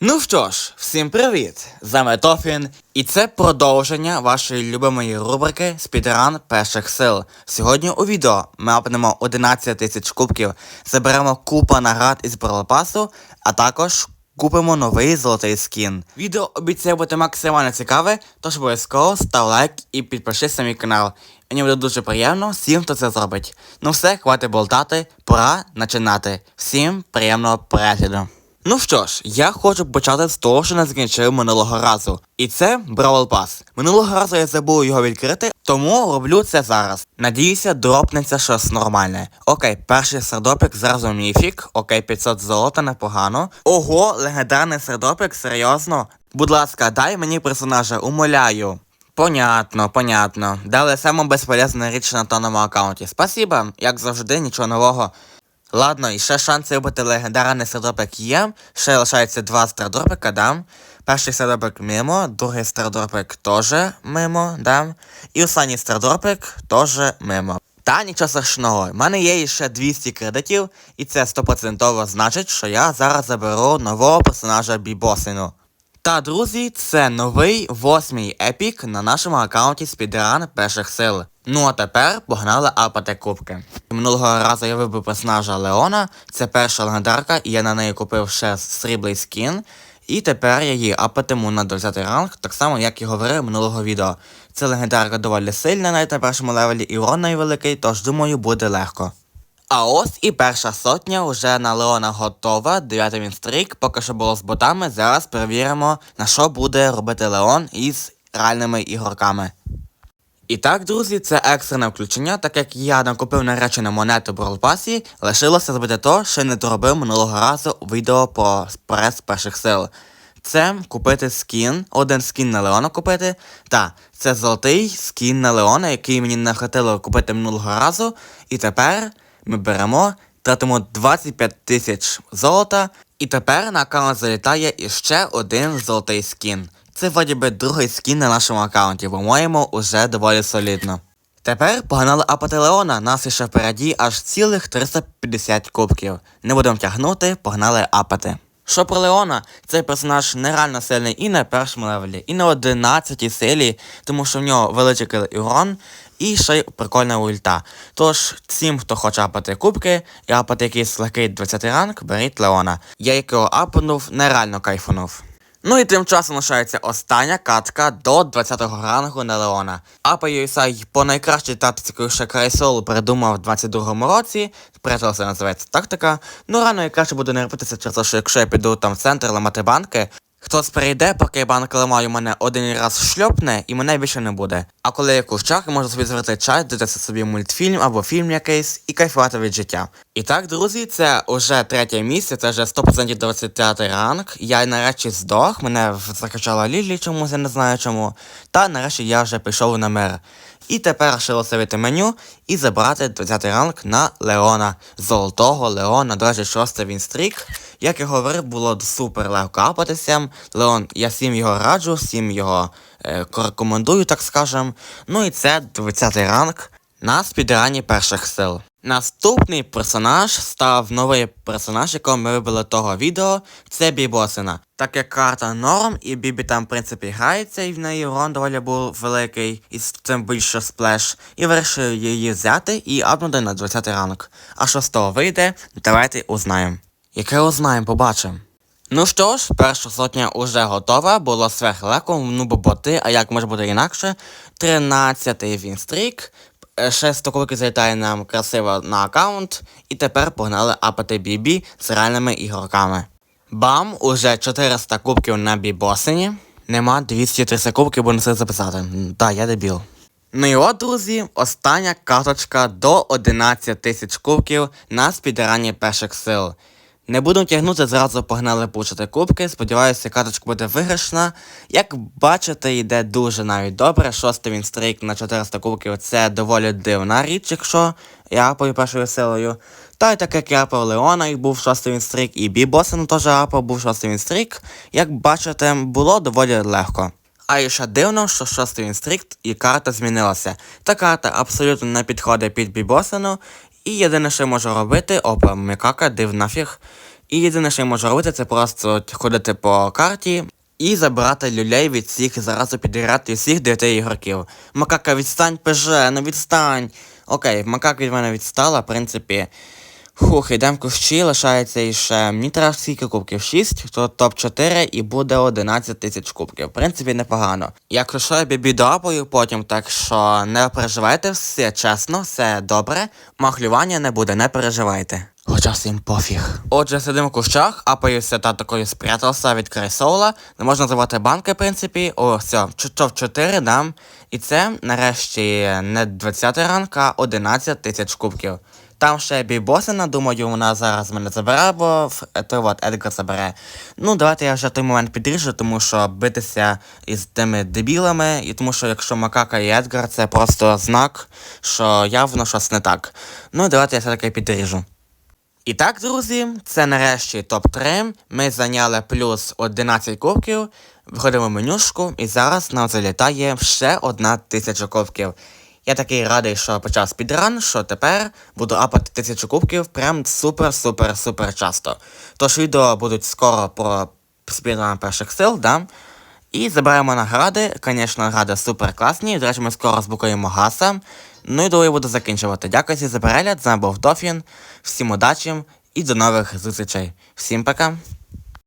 Ну що ж, всім привіт! З вами Тофін, і це продовження вашої любимої рубрики Спідран перших сил. Сьогодні у відео ми апнемо 11 тисяч кубків, заберемо купа наград із Бралпасу, а також купимо новий золотий скін. Відео обіцяє бути максимально цікаве, тож обов'язково став лайк і підпишись на мій канал. Мені буде дуже приємно всім, хто це зробить. Ну все, хватить болтати, пора починати. Всім приємного перегляду. Ну що ж, я хочу почати з того, що не закінчив минулого разу. І це Бравл Пас. Минулого разу я забув його відкрити, тому роблю це зараз. Надіюся, дропнеться щось нормальне. Окей, перший сердопик зразу міфік. Окей, 500 золота, непогано. Ого, легендарний сердопик, серйозно. Будь ласка, дай мені персонажа, умоляю. Понятно, понятно. Дали саму безполезну річ на тонному аккаунті. Спасибо, як завжди, нічого нового. Ладно, і ще шанси вибити легендарний сердопик є. Ще лишається два страдропика, дам. Перший страдропик мимо, другий страдропик теж мимо, дам. І останній страдропик теж мимо. Та нічого страшного, в мене є ще 200 кредитів, і це 100% значить, що я зараз заберу нового персонажа Бібосину. Та, друзі, це новий восьмий епік на нашому аккаунті Speedrun перших сил. Ну а тепер погнали апати кубки. Минулого разу я вибив персонажа Леона, це перша легендарка, і я на неї купив ще сріблий скін. І тепер я її апатиму на 20 ранг, так само як і говорив минулого відео. Це легендарка доволі сильна на першому левелі, і урон невеликий, тож думаю, буде легко. А ось і перша сотня вже на Леона готова. Дев'ятий він стрік, поки що було з ботами. Зараз перевіримо, на що буде робити Леон із реальними ігроками. І так, друзі, це екстрене включення, так як я накупив наречену монету Роllpass, лишилося зробити то, що не доробив минулого разу відео про прес перших сил. Це купити скін, один скін на Леона купити. Та, це золотий скін на Леона, який мені не хватило купити минулого разу. І тепер ми беремо, тратимо 25 тисяч золота, і тепер на аккаунт залітає іще один золотий скін. Це вроді би другий скін на нашому аккаунті, по-моєму, уже доволі солідно. Тепер погнали апати Леона, нас іще впереді аж цілих 350 кубків. Не будемо тягнути, погнали апати. Що про Леона? Цей персонаж нереально сильний і на першому левелі, і на 11 силі, тому що в нього величий і урон, і ще й прикольна ульта. Тож, всім, хто хоче апати кубки і апати якийсь легкий 20 ранг, беріть Леона. Я якого апнув, нереально кайфанув. Ну і тим часом лишається остання катка до 20-го рангу на Леона. Апа Юсай по найкращій тактиці, яку Крайсол придумав в 22-му році. прежде це називається тактика. Ну рано і краще буде не робитися через те, що якщо я піду там в центр ламати банки, Хтось перейде, поки банк ламаю мене один раз шльопне і мене більше не буде. А коли я кущак, можу собі зварити чай, дивитися собі мультфільм або фільм якийсь і кайфувати від життя. І так, друзі, це вже третє місце, це вже 100% 25 ранг. Я нарешті здох, мене закачала Лілі чомусь, я не знаю чому. Та нарешті я вже пішов на мер. І тепер вийти меню і забрати 20 ранг на Леона. Золотого Леона, до речі, шостий він стрік. Як я говорив, було супер легко апатися. Леон, я всім його раджу, всім його е, рекомендую, так скажем. Ну і це 20-й ранг на спідрані перших сил. Наступний персонаж став новий персонаж, якого ми вибили того відео, це Бібосина. Так як карта норм, і Бібі там, в принципі, грається, і в неї урон доволі був великий, і з цим більше сплеш, і вирішив її взяти і апнути на 20 ранок. А що з того вийде, давайте узнаємо. Яке узнаємо, побачимо. Ну що ж, перша сотня уже готова, було сверхлегко, ну бо боти, а як може бути інакше. 13-й він стрік, ще 100 залітає нам красиво на аккаунт, і тепер погнали апати Бібі з реальними ігроками. Бам, уже 400 кубків на бібосині. Нема 230 кубків, бо не все записати. Та, я дебіл. Ну і от, друзі, остання карточка до 11 тисяч кубків на спідрані перших сил. Не будемо тягнути, зразу погнали пушити кубки. Сподіваюся, карточка буде виграшна. Як бачите, йде дуже навіть добре. Шостий він стрейк на 400 кубків це доволі дивна річ, якщо я апаю першою силою. Та й так як я апав Леона і був шостий він стрік, і Бібосен теж апав, був шостий він стрік. Як бачите, було доволі легко. А і ще дивно, що шостий він стрік і карта змінилася. Та карта абсолютно не підходить під Бібосену, і єдине, що я можу робити, опа, Мікака, див нафіг. І єдине, що я можу робити, це просто ходити по карті і забирати люлей від всіх зразу підіграти від всіх дев'яти ігроків. Макака, відстань, ПЖ, ну відстань. Окей, макака від мене відстала, в принципі. Хух, йдемо в кущі, лишається іще. Мені треба скільки кубків? 6, то топ-4 і буде 11 тисяч кубків. В принципі, непогано. Я бібі доапаю потім, так що не переживайте, все чесно, все добре. Махлювання не буде, не переживайте. Хоча всім пофіг. Отже, сидимо в кущах, апаюся та такою спрятався від крайсола. Не можна називати банки, в принципі. О, все, топ 4 дам. І це нарешті не 20 ранг, а 11 тисяч кубків. Там ще бібосина, думаю, вона зараз мене забере, бо той от Едгар забере. Ну, давайте я вже той момент підріжу, тому що битися із тими дебілами, і тому що якщо Макака і Едгар, це просто знак, що явно щось не так. Ну, давайте я все-таки підріжу. І так, друзі, це нарешті топ-3. Ми зайняли плюс 11 кубків, виходимо в менюшку, і зараз нам залітає ще одна тисяча кубків. Я такий радий, що почав спідран, що тепер буду апати тисячу кубків прям супер-супер-супер часто. Тож відео будуть скоро про спідран перших сил, да? І забираємо награди. Звісно, награди супер класні. До речі, ми скоро збукаємо гаса. Ну і думаю, буду закінчувати. Дякую за перегляд. З вами був Дофін. Всім удачі і до нових зустрічей. Всім пока.